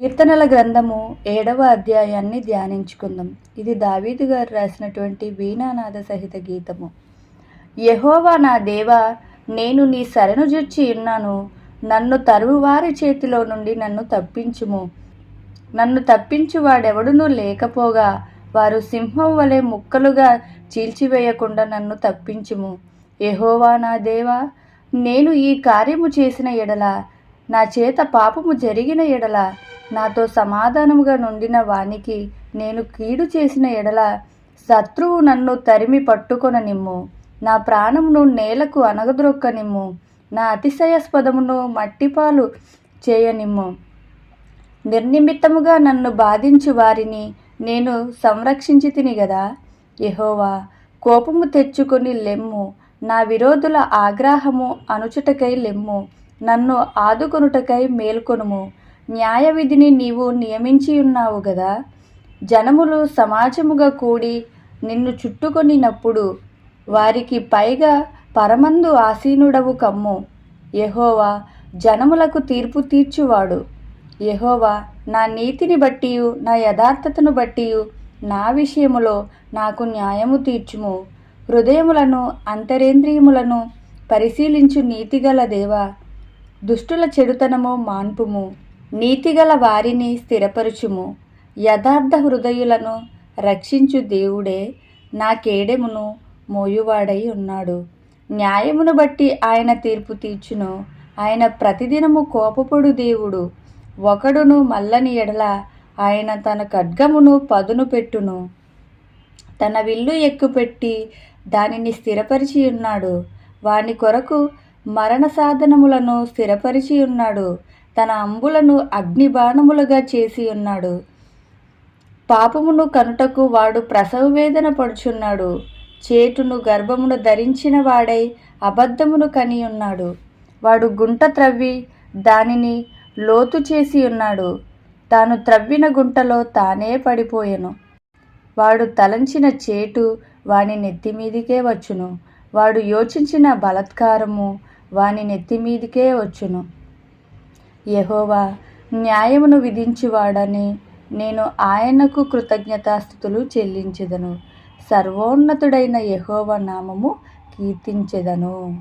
కీర్తనల గ్రంథము ఏడవ అధ్యాయాన్ని ధ్యానించుకుందాం. ఇది దావీదు గారు రాసినటువంటి వీణానాద సహిత గీతము. యహోవా నా దేవా నేను నీ శరణు జొచ్చి ఉన్నాను. నన్ను తరువారి చేతిలో నుండి నన్ను తప్పించుము. నన్ను తప్పించు వాడెవడునూ లేకపోగా వారు సింహం వలె ముక్కలుగా చీల్చివేయకుండా నన్ను తప్పించుము. యహోవా నా దేవా నేను ఈ కార్యము చేసిన ఎడల నా చేత పాపము జరిగిన ఎడల నాతో సమాధానముగా నుండిన వానికి నేను కీడు చేసిన ఎడల శత్రువు నన్ను తరిమి పట్టుకొననిమ్ము. నా ప్రాణమును నేలకు అనగద్రొక్కనిమ్ము నా అతిశయాస్పదమును మట్టిపాలు చేయనిమ్ము. నిర్నిమిత్తముగా నన్ను బాధించు వారిని నేను సంరక్షించి తిని గదా? యహోవా కోపము తెచ్చుకొని లెమ్ము. నా విరోధుల ఆగ్రహము అనుచుటకై లెమ్ము. నన్ను ఆదుకొనుటకై మేల్కొనుము. న్యాయ విధిని నీవు నియమించి ఉన్నావు గదా? జనములు సమాజముగా కూడి నిన్ను చుట్టుకొనినప్పుడు వారికి పైగా పరమందు ఆసీనుడవు కమ్ము. యహోవా జనములకు తీర్పు తీర్చువాడు. యహోవా నా నీతిని బట్టి నా యథార్థతను బట్టి నా విషయములో నాకు న్యాయము తీర్చుము. హృదయములను అంతరేంద్రియములను పరిశీలించు నీతిగల దేవా దుష్టుల చెడుతనము మాన్పుము. నీతిగల వారిని స్థిరపరచుము. యథార్థ హృదయులను రక్షించు దేవుడే నా కేడెమును మోయువాడై ఉన్నాడు. న్యాయమును బట్టి ఆయన తీర్పు తీర్చును. ఆయన ప్రతిదినము కోపపొడు దేవుడు. ఒకడును మల్లని ఎడల ఆయన తన ఖడ్గమును పదును పెట్టును. తన విల్లు ఎక్కుపెట్టి దానిని స్థిరపరిచి ఉన్నాడు. వాని కొరకు మరణ సాధనములను స్థిరపరిచి ఉన్నాడు. తన అంబులను అగ్నిబాణములుగా చేసి ఉన్నాడు. పాపమును కనుటకు వాడు ప్రసవ వేదన పడుచున్నాడు. చేటును గర్భమును ధరించిన వాడై అబద్ధమును కని ఉన్నాడు. వాడు గుంట త్రవ్వి దానిని లోతు చేసి ఉన్నాడు. తాను త్రవ్విన గుంటలో తానే పడిపోయెను. వాడు తలంచిన చేటు వాని నెత్తిమీదికే వచ్చును. వాడు యోచించిన బలత్కారము వాని నెత్తిమీదికే వచ్చును. యహోవా న్యాయమును విధించువాడని నేను ఆయనకు కృతజ్ఞతాస్థుతులు చెల్లించెదను. సర్వోన్నతుడైన యహోవ నామము కీర్తించెదను.